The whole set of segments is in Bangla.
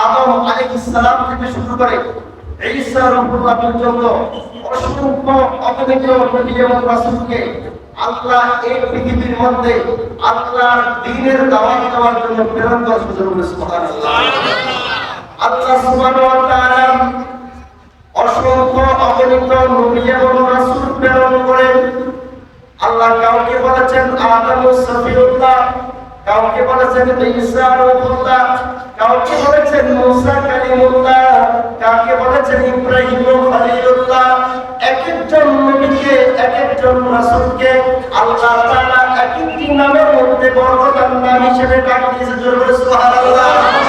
আদম আলাইহিস সালাম থেকে শুরু করে ঈসা রূহুল্লাহ পর্যন্ত অসংখ্য অগণিত নবী এবং রাসূলকে আল্লাহ এই পৃথিবীর মধ্যে আল্লাহর দ্বীনের দাওয়াত দেওয়ার জন্য প্রেরণ করেছেন সুবহানাল্লাহ। সুবহানাল্লাহ আল্লাহ সুবহানাহু ওয়া তাআলা অসংখ্য অগণিত নবী এবং রাসূল প্রেরণ করেন। আল্লাহ কাউকে বলেছেন, আদম সফিউল্লাহ কাউকে বলেছেন ঈসা রূহুল্লাহ কাউকে বলেছেন মুসা কালিমুল্লাহ, কাউকে বলেছেন ইব্রাহিম খলিলুল্লাহ। এক একজন নবীকে এক একজন রাসূলকে আল্লাহ তাআলা এক একটি নামের মধ্যে বরকতার নাম হিসেবে ডাক দিয়েছে। সুবহানাল্লাহ।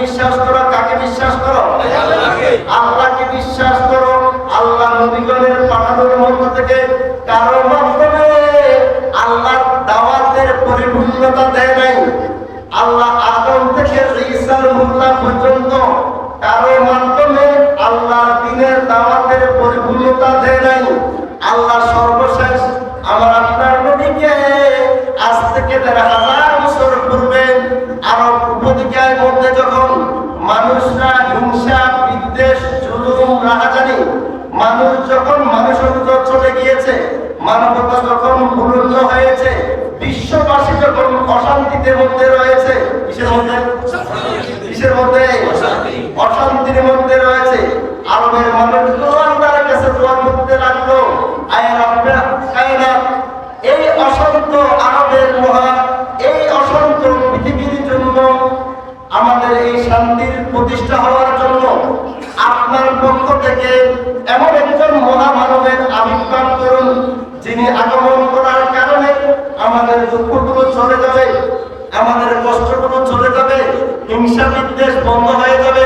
বিশ্বাস মানুষ যখন মানুষের উদর চলে গিয়েছে, মানবতা যখন উন্নত হয়েছে, বিশ্ববাসী যখন অশান্তিতে মধ্যে রয়েছে, কিসের মধ্যে? কিসের মধ্যে? অশান্তির মধ্যে রয়েছে। আরবের মানুষ দোয়ার কাছে দোয়ার করতে লাগল। আগমন করার কারণে আমাদের দুঃখগুলো চলে যাবে, আমাদের কষ্টগুলো চলে যাবে হিংসা বিদ্বেষ বন্ধ হয়ে যাবে।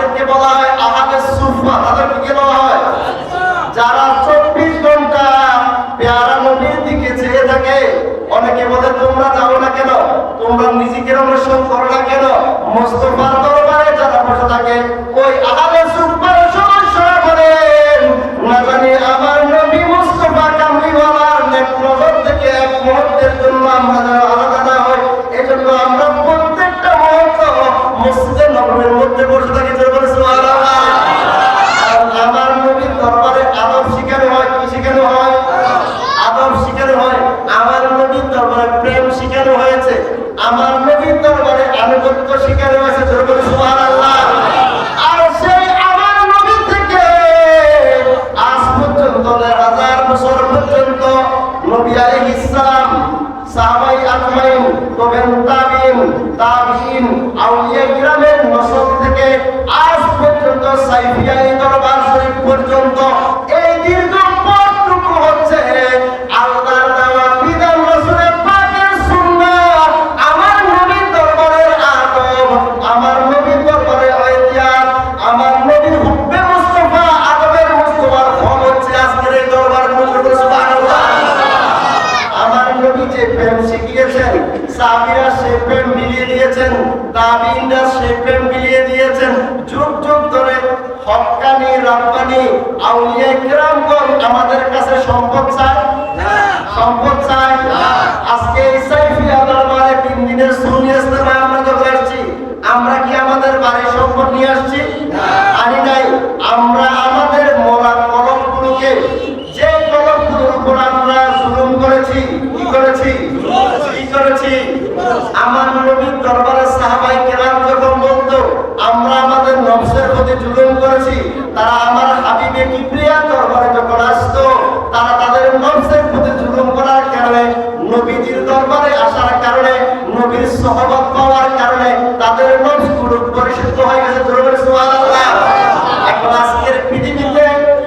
তাদেরকে বলা হয় আহলে সুফা তাদেরকে কি বলা হয়? যারা চব্বিশ ঘণ্টা পেয়ারা নবীর দিকে চেয়ে থাকে, অনেকে বলে, তোমরা যাও না কেন? তোমরা নিজেদের অনুসরণ করো না কেন? মোস্তফার দরবারে যারা বসে থাকে, ওই আহলে আমার নবীর দরবারে আনুগত্য স্বীকার হয়েছে ধরবেন সুবহানাল্লাহ। আর সেই আমার নবী থেকে আজ পর্যন্ত হাজার বছর পর্যন্ত নবী আলাইহিস সালাম, সাহাবাই আজমাইন, তবেন তাবিন তাবিন, আউলিয়া কিরামের নসল থেকে আজ পর্যন্ত সাইফিয়াই দরবার শরীফ পর্যন্ত তাবিনরা সেই প্রেম মিলিয়ে দিয়েছেন। যুগ যুগ ধরে হকানি রপ্তানি আউলিয়া কিরামগণ আমাদের কাছে সম্পদ চায়? সম্পদ চায়? আজকে এই সাইফিয়া দরবারে তিন দিনের সুনিয়াস্তে আমরা যখন আসছি আমরা কি আমাদের বাড়ির সম্পদ নিয়ে আসছি? সহবত পাওয়ার কারণে তাদের নফসগুলো পরিশুদ্ধ হয়ে গেছে জোরে সুবহানাল্লাহ। এখন আজকের পৃথিবীতে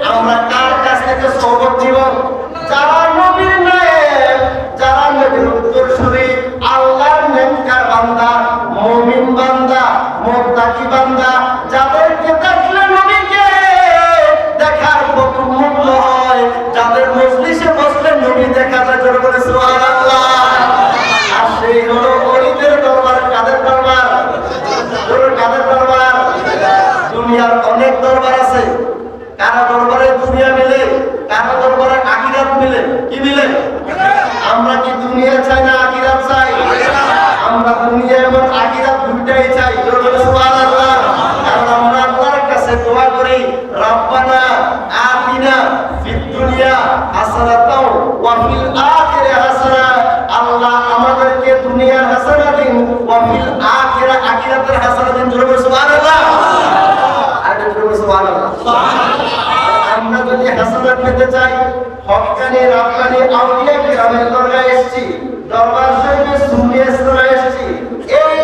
আমরা কার কাছ থেকে সহবত দিব যারা নবীর নায়েব যারা নবীর উত্তরসূরি আল্লাহর নেককার বান্দা মুমিন বান্দা মুত্তাকি বান্দা যাদেরকে দেখলে নবীকে দেখার প্রথম মুগ্ধ হয় যাদের মজলিসে বসলে নবী দেখা যায় জোরে বলে সুবহানাল্লাহ আর সেই হলো অলিদের দরবার কাদের দরবার জোরে কাদের দরবার দুনিয়ার অনেক দরবার আছে কারা দরবারে দুনিয়া মিলে কারা দরবারে আখিরাত মিলে কি মিলে আমরা কি দুনিয়া চাই না আখিরাত চাই আমরা দুনিয়া এবং আখিরাত দুইটাই চাই জোরে বলে সুবহানাল্লাহ কারণ আমরা আল্লাহর কাছে দোয়া করি রব্বানা আতিনা ফিদ দুনিয়া হাসানাতাও ওয়া ফিল আখিরা হাসানা, আল্লাহ আমাদেরকে দুনিয়ার হাসানা দিন, ওয়া ফিল আখিরা, আখিরাতের হাসানা দিন। জোরে সুবহানাল্লাহ। আর জোরে সুবহানাল্লাহ। আমরা যদি হাসানাত পেতে চাই, হক্কানি, রাব্বানি, আউলিয়া কিরামের দরগায় এসেছি, দরবার শরীফে সুন্নি ইসলামে এসেছি। এই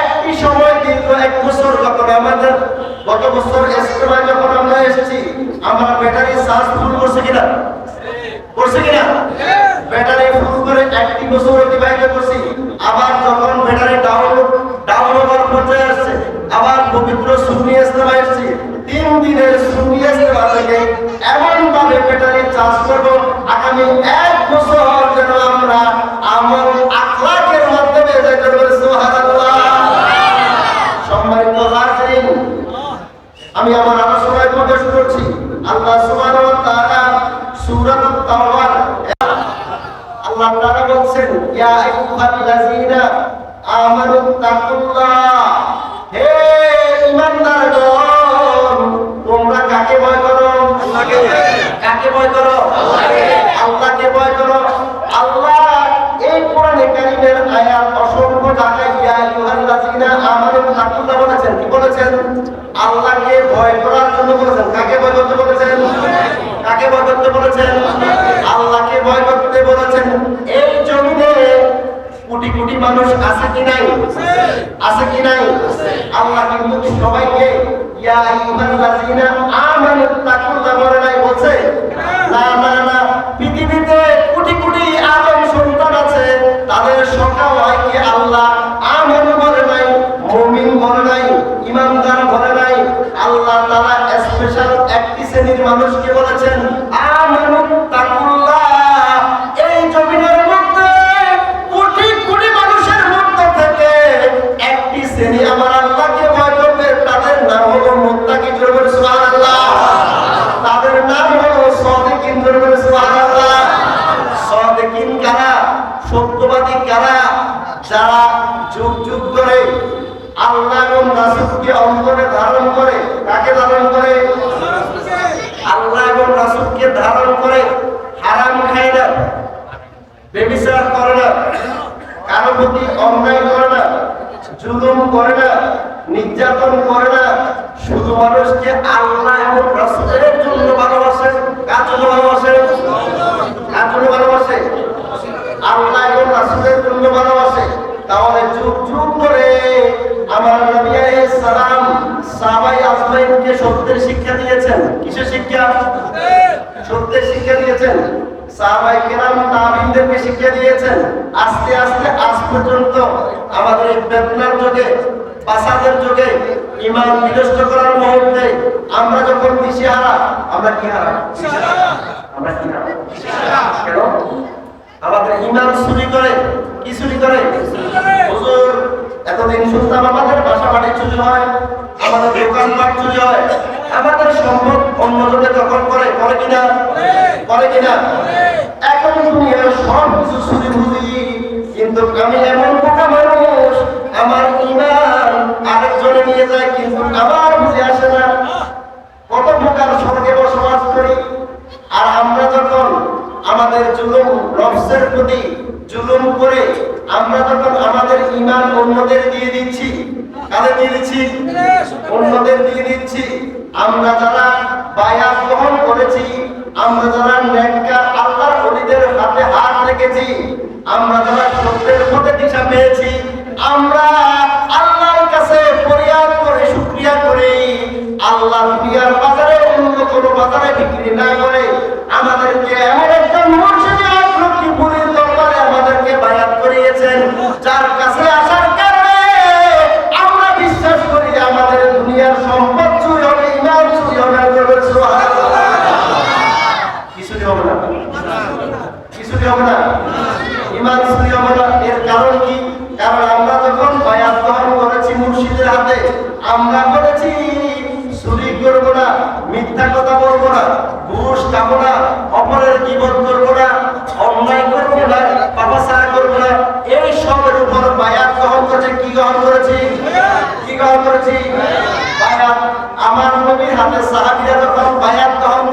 একটি সময় দীর্ঘ এক বছর যখন আমাদের, গত বছর ইসলামে যখন আমরা এসেছি, আমার ব্যাটারি চার্জ ফুল করছে কিনা? করছে কিনা? ব্যাটারি ফুল করে একটি বছর অতিবাহিত করছি। আবার যখন ব্যাটারি ডাউন ডাউন হওয়ার পর্যায়ে আসছে, আবার পবিত্র সুন্নি আসতে এসেছি তিন দিনের সুন্নি ইসলাম থেকে এমন ভাবে ব্যাটারি চার্জ করব, আগামী এক বছর যেন আমরা আমল আখলাকের মাধ্যমে যাইতে পারি সুবহানাল্লাহ সম্মানিত হাজিরিন আমি আমার আলোচনায় প্রবেশ করছি আল্লাহ সুবহানাহু ওয়া তাআলা সূরাতুত তাওবার আল্লাহ তাআলা বলছেন ইয়া আইয়ুহাল্লাযীনা আমানু তাকুল্লাহ হে ঈমানদারগণ তোমরা কাকে ভয় করো আল্লাহকে কাকে ভয় করো আল্লাহকে আল্লাহকে ভয় করো আল্লাহ এই কোরআনে কারীমের আয়াত অসংখ্য জায়গায় ইয়া আইয়ুহাল্লাযীনা আমানু তাকুল্লাহ বলেছেন কি বলেছেন আল্লাহকে ভয় করার জন্য বলেছেন কাকে ভয় করতে বলেছেন কাকে ভয় করতে বলেছেন আল্লাহকে ভয় করতে বলেছেন এই জমিনে কোটি কোটি মানুষ আছে কি নাই আছে কি নাই আল্লাহ কিন্তু সবাইকে ইয়া আইয়ুহাল্লাযীনা আমানু তাকুল্লাহ বলে নাই বলছে। না না না পৃথিবীতে বেবিচার করে না। কারও প্রতি অন্যায় করে না। জুলুম করে না। নির্যাতন করে না। শুধু মানুষকে আল্লাহ এবং রাসূলের জন্য ভালোবাসে। কার জন্য ভালোবাসে? কার জন্য ভালোবাসে? আল্লাহ এবং রাসূলের জন্য ভালোবাসে। তাহলে যুগ যুগ ধরে আমার নবী আলাইহিস সালাম সাহাবাই আজমাইনকে সত্যের শিক্ষা দিয়েছেন। কিসের শিক্ষা? সত্যের শিক্ষা দিয়েছেন। সাহাবাই কেরাম তাবিনদেরকে শিক্ষা দিয়েছেন, আস্তে আস্তে আজ পর্যন্ত আমাদের এই বেদনার যুগে পাসাদের যুগে ইমান বিনষ্ট করার মুহূর্তে আমরা যখন দিশেহারা, আমরা কি হারা? আমরা কি কেন? আমাদের ইমান চুরি করে, কি চুরি করে? হুজুর, এতদিন শুনতাম আমাদের বাসা বাড়ি চুরি হয়, আমাদের দোকানপাট চুরি হয়। আমাদের সম্পদ অন্যজনে দখল করে করে কিনা? করে কিনা? এখন দুনিয়ার সব কিছু চুরি বুঝি, কিন্তু আমি এমন বোকা মানুষ, আমার ইমান আরেকজনে নিয়ে যায়, কিন্তু আমার বুঝে আসে না। কত প্রকার স্বর্গে বসবাস করি, আর আমরা যখন আমাদের জুলুম নফসের প্রতি জুলুম করে আমরা যখন আমাদের ইমান অন্যদের দিয়ে দিচ্ছি, কাদের দিয়ে দিচ্ছি? অন্যদের দিয়ে দিচ্ছি। আমরা যারা বায়াত গ্রহণ করেছি, আমরা যারা নেককার আল্লাহর ওলিদের হাতে হাত রেখেছি, আমরা যারা সত্যের পথে দিশা পেয়েছি, আমরা আল্লাহর কাছে ফরিয়াদ করে শুকরিয়া করি। আল্লাহ দুনিয়ার বাজারে অন্য কোনো বাজারে বিক্রি না করে আমাদেরকে এমন একজন মুর্শিদি লক্ষ্মীপুরের দরবারে আমাদেরকে বায়াত করিয়েছেন যার কাছে আসার কারণে আমরা বিশ্বাস করি যে আমাদের দুনিয়ার সম্পদ চুরি হবে ইমান চুরি হবে আর করবে সুবহানাল্লাহ। কিছুই হবে না কিছুই হবে না ইমান চুরি হবে না এর কারণ কি কারণ আমরা যখন বায়াত গ্রহণ করেছি মুর্শিদের হাতে আমরা বলেছি চুরি করব না মিথ্যা কথা বলব না ঘুষ খাব না অপরের জীবন করব না অন্যায় করব না পাপাচার করব না এই সবের উপর বায়াত গ্রহণ করেছে কি গ্রহণ করেছি কি গ্রহণ করেছি। আমার নবীর হাতে সাহাবীরা যখন বায়াত গ্রহণ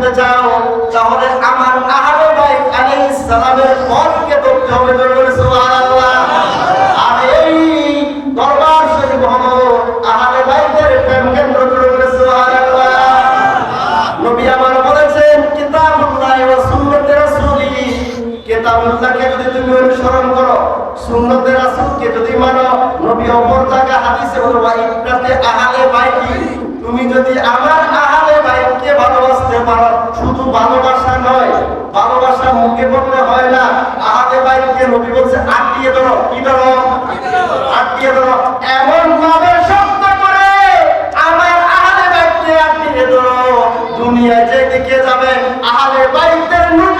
পেতে চাও, তাহলে আমার আহলে বাইত আলাইহিস সালামের পথকে ধরতে হবে, জোরে সুবহানাল্লাহ। আর এই দরবার শরীফ হলো আহলে বাইতের প্রেম কেন্দ্র, জোরে সুবহানাল্লাহ। নবী আমার বলেছেন, কিতাবুল্লাহ ওয়া সুন্নতে রাসূলি। কিতাবুল্লাহকে যদি তুমি অনুসরণ করো, সুন্নতে রাসূলকে যদি মানো, নবী অপর হাদিসে ইবনাতে আহলে বাইতি। তুমি যদি আমার ভালোবাসতে পারো, শুধু ভালোবাসা নয়, ভালোবাসা মুখে বললে হয় না। আহাতে বাইকে নবী বলছে, আটকিয়ে ধরো, কি ধরো? আটকিয়ে ধরো। এমন ভাবে শব্দ করে আমার আহলে বাইকে আটকিয়ে ধরো। দুনিয়া যেদিকে যাবে আহলে বাইকের নুকার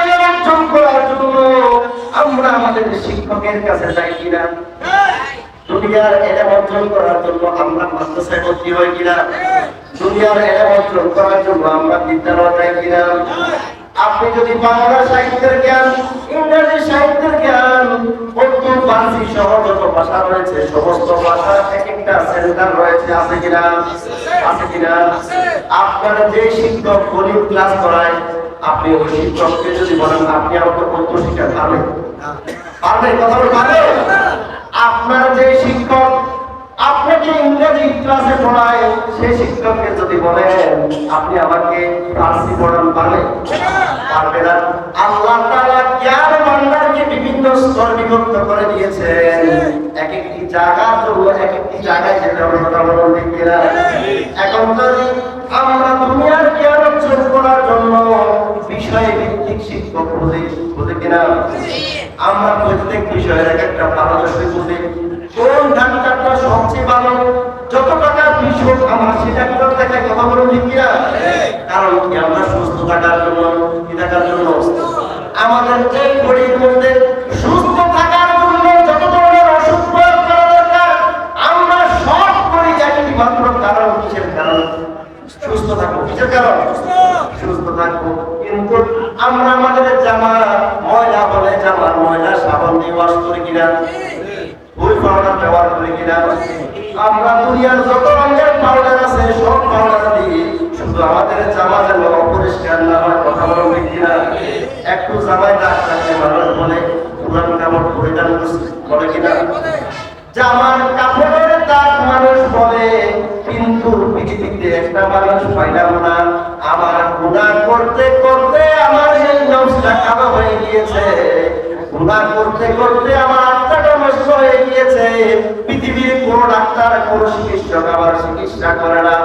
অর্জন করার জন্য আমরা আমাদের শিক্ষকের কাছে যাই কিনা? দুনিয়ার এটা অর্জন করার জন্য আমরা মাদ্রাসায় ভর্তি হই কিনা? দুনিয়ার এটা অর্জন করার জন্য আমরা বিদ্যালয় যাই কিনা? আপনি যদি বাংলা সাহিত্যের জ্ঞান, ইংরেজি সাহিত্যের জ্ঞান, উর্দু, ফার্সি সহ যত ভাষা রয়েছে, সমস্ত ভাষার এক একটা সেন্টার রয়েছে, আছে কিনা? আছে কিনা? আপনার যে শিক্ষক গণিত ক্লাস করায়, আপনি ওই শিক্ষককে যদি বলেন, আপনি আমাকে উর্দু শিক্ষা, পারবেন? পারবেন? কথা পারবেন? আপনার যে শিক্ষক আপনাকে ইংরেজি ক্লাসে পড়ায় সেই শিক্ষককে যদি বলেন, আপনি আমাকে ফার্সি পড়ান পারবেন পারবে না। আল্লাহ তাআলা জ্ঞান ভান্ডারকে বিভিন্ন স্তর বিভক্ত করে দিয়েছেন। এক একটি জায়গার জন্য এক একটি জায়গায় যেতে হবে কথা বলুন ঠিক কিনা? এখন যদি আমরা দুনিয়ার জ্ঞান অর্জন করার জন্য বিষয় ভিত্তিক শিক্ষক বলে বলে কিনা আমরা প্রত্যেক বিষয়ের এক একটা পারদর্শী বলে কোন ধানটা সবচেয়ে ভালো? যত টাকা কৃষক আমরা আমার সে ডাক্তার থেকে কথা বলে ঠিক কিনা? কারণ আমরা সুস্থ থাকার জন্য, কি থাকার জন্য? আমাদের এই গরিব মধ্যে সুস্থ থাকার জন্য যত ধরনের ওষুধ প্রয়োগ করা দরকার আমরা সব করি একটি মাত্র কারণ কিসের কারণ সুস্থ থাকব কিসের কারণ সুস্থ থাকব কিন্তু আমরা আমাদের জামা ময়লা বলে জামার ময়লা সাবান দিয়ে ওয়াশ করি কিনা ওই পাউডার ব্যবহার করি কিনা আমরা দুনিয়ার যত রঙের পাউডার আছে সব পাউডার দিই শুধু আমাদের জামা যেন অপরিষ্কার না হয় কথা বলবে কিনা একটু জামায় দাগ থাকলে মানুষ বলে পুরান কাপড় পরিধান করে কিনা জামার কাপড়ের দাগ মানুষ বলে কিন্তু পৃথিবীতে একটা মানুষ পাইলাম না আমার গুণা করতে করতে আমার এই নবসটা কালো হয়ে গিয়েছে গুণা করতে করতে আমার আত্মাটা নষ্ট হয়ে গিয়েছে পৃথিবীর কোন ডাক্তার কোন চিকিৎসক আমার চিকিৎসা করে না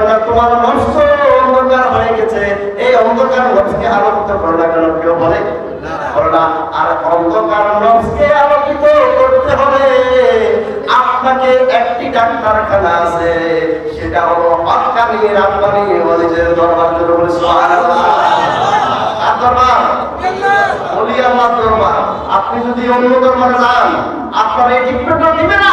না তোমার নষ্ট অন্ধকার হয়ে গেছে। এই অন্ধকার নবসকে আলোকিত করে না কেন? কেউ বলে? আর অন্ধকার নবসকে আলোকিত করতে হবে। আপনাকে একটি ডাক্তারখানা আছে। সেটা হলো হকানি রাব্বানি ওয়ালিদের দরবার করে বলে আপনি যদি অন্য দরবারে যান, আপনার এই ট্রিটমেন্টটা দিবে না।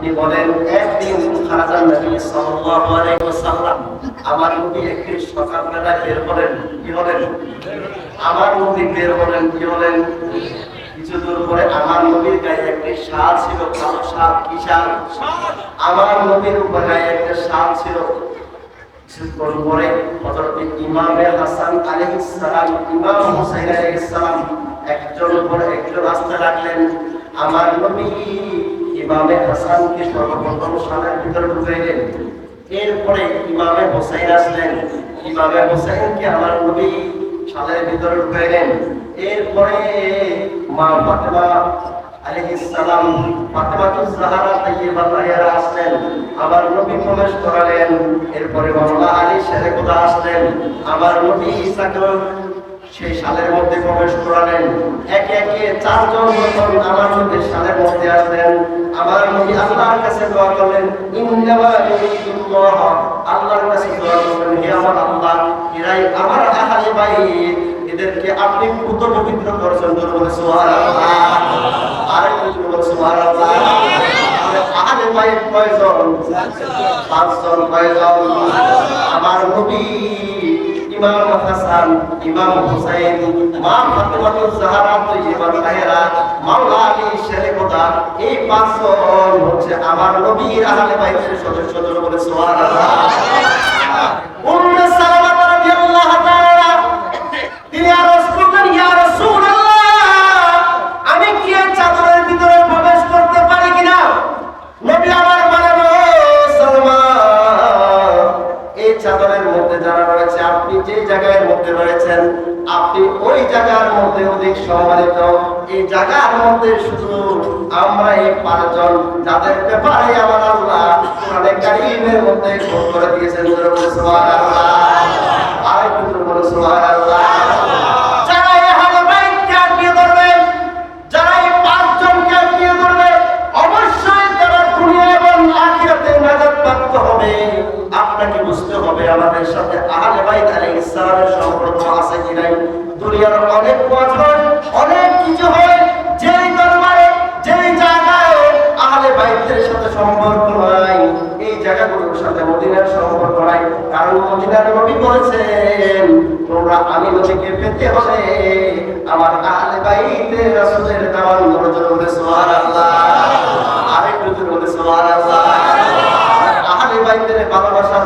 তিনি বলেন, একদিন খারাজান নবী সাল্লাল্লাহু আলাইহি ওয়াসাল্লাম। আমার নবী একদিন সকালবেলা বের হলেন, কি হলেন? আমার নবী বের হলেন, কি হলেন? কিছু দূর পরে আমার নবীর গায়ে একটি শাল ছিল, কালো শাল, কি শাল? আমার নবীর উপর গায়ে একটা শাল ছিল। কিছুক্ষণ পরে হযরত ইমামে হাসান আলাইহিস সালাম, ইমাম হুসাইন আলাইহিস সালাম একজন পর একজন আসতে লাগলেন। আমার নবী ইমামে হাসানকে সর্বপ্রথম শালের ভিতরে ঢুকাইলেন। এরপরে ইমামে হোসেন আসলেন। ইমামে হোসেনকে আমার নবী শালের ভিতরে ঢুকাইলেন। এরপরে মা ফাতেমা জাহরা তাইয়্যিবা আসলেন। আমার নবী প্রবেশ করালেন। এরপরে মাওলা আলী শেরে খোদা আসলেন। আমার নবী ঈসাকে সেই সালের মধ্যে প্রবেশ করালেন। একে একে চারজন যখন আমার নবীর সালের মধ্যে আসলেন আমার নবী আল্লাহর কাছে দোয়া করলেন ইউরিদুল্লাহ আল্লাহর কাছে দোয়া করলেন, হে আমার আল্লাহ, এরাই আমার আহলে এদেরকে আপনি পুত পবিত্র করছেন সুবহানাল্লাহ। সুবহানাল্লাহ। আহলে কয়জন? পাঁচজন কয়জন? আমার নবী ইমাম হাসান, ইমাম হুসাইন, মা ফাতেমাতুজ জাহরা তাইয়্যিবা তাহেরা, মাওলা আলী শেরে খোদা এই পাঁচজন হচ্ছে আমার নবীর আহলে বাইতের সদস্য সদস্য বলে সুবহানাল্লাহ ওই জায়গার মধ্যে অধিক সম্মানিত এই জায়গার মধ্যে শুধু আমরা এই পাঁচজন, যাদের ব্যাপারে আমার আল্লাহ কোরআনে কারিমের মধ্যে ঘোষ করে দিয়েছেন সুবহানাল্লাহ। আরেকটু জোরে বলে সুবহানাল্লাহ। তোমরা আমি নবীকে পেতে হলে আমার আহলে বাইতে রাসূলের দাওয়াত নজর বলে, সুবহানাল্লাহ। আরেকটু জোরে বলে, সুবহানাল্লাহ। আহলে বাইতের ভালোবাসা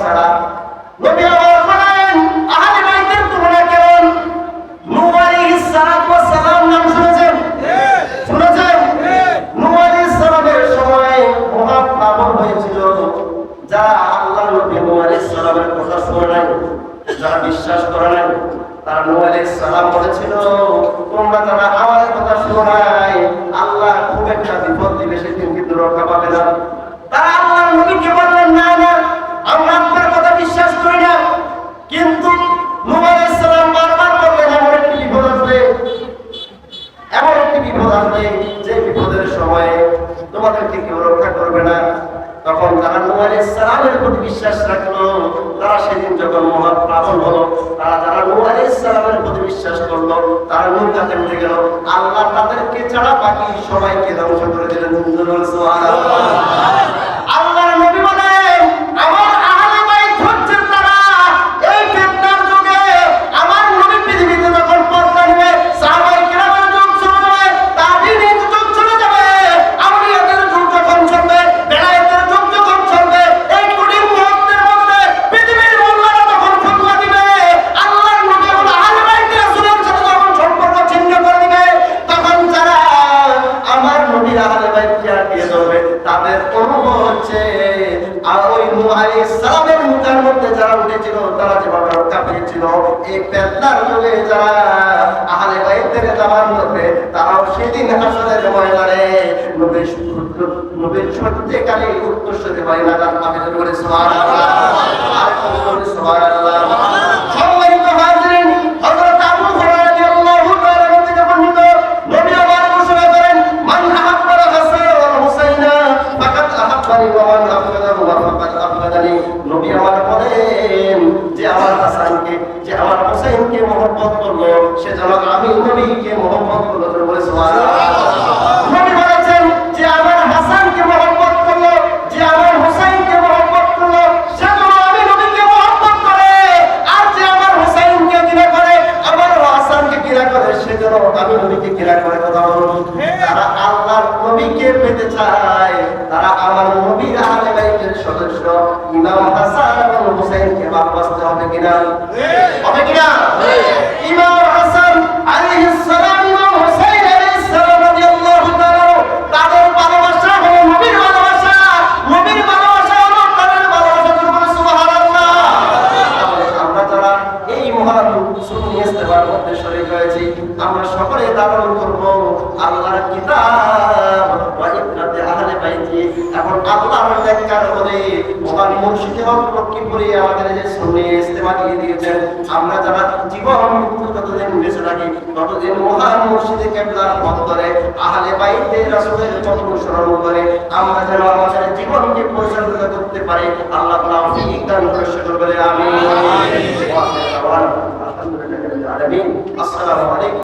তাদেরকে ছাড়া বাকি সবাইকে ধ্বংস করে দিলেন নবীর উত্তর উত্তরসূরি হয় না তার পাবে বলে সুবহানাল্লাহ আর বলে সুবহানাল্লাহ ভালোবাসতে হবে জন্য সুবহানাল্লাহ। আমরা যারা এই মহান সুন্নি ইস্তেমার মধ্যে আমরা সকলে ধারণ করব আল্লাহর কিতাব ওয়া ইবনাতে আহলে বাইতি। এখন আল্লাহর নেককার বলে, মহান মুর্শিদে হক লক্ষ্মীপুরে আমাদের যে সুন্নি ইস্তেমা দিয়ে দিয়েছেন আমরা যারা জীবন মুক্ত যতদিন বেঁচে থাকি ততদিন মহান মুর্শিদে কেবলার পথ ধরে আহলে বাইতে রাসূলের চক্র স্মরণ করে আমরা যেন আমাদের জীবনকে পরিচালিত করতে পারি। আল্লাহ তাআলা দান করে সকল বলে আমিন। আসসালামু আলাইকুম।